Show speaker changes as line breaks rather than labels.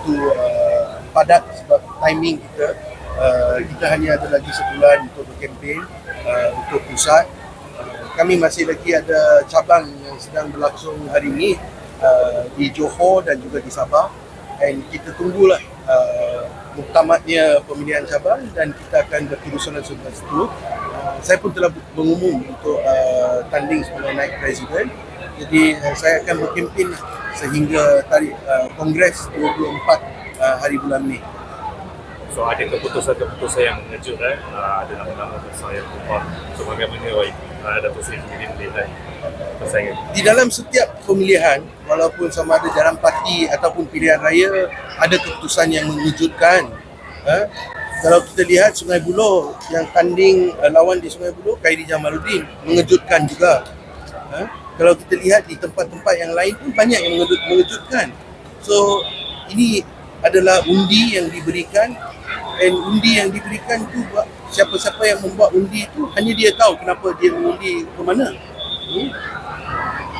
begitu uh, padat sebab timing kita. Uh, kita hanya ada lagi sebulan untuk berkempen uh, untuk pusat. Uh, kami masih lagi ada cabang yang sedang berlangsung hari ini uh, di Johor dan juga di Sabah. Dan kita tunggulah uh, muktamadnya pemilihan cabang dan kita akan berkerusuhan selepas itu. Uh, saya pun telah mengumum untuk uh, tanding sebagai naik presiden. Jadi uh, saya akan berkempen sehingga tarikh uh, Kongres 24 uh, hari bulan Mei.
So ada keputusan-keputusan yang mengejut eh. Uh, ada nama-nama besar yang keluar. So bagaimana uh, Datuk Seri sendiri melihat persaingan?
Di dalam setiap pemilihan, walaupun sama ada dalam parti ataupun pilihan raya, ada keputusan yang mengejutkan. Ha? Kalau kita lihat Sungai Buloh yang tanding uh, lawan di Sungai Buloh, Khairi Jamaluddin mengejutkan juga. Ha? Kalau kita lihat di tempat-tempat yang lain pun banyak yang mengejut- mengejutkan. So ini adalah undi yang diberikan dan undi yang diberikan tu siapa-siapa yang membuat undi itu hanya dia tahu kenapa dia mengundi ke mana. Hmm?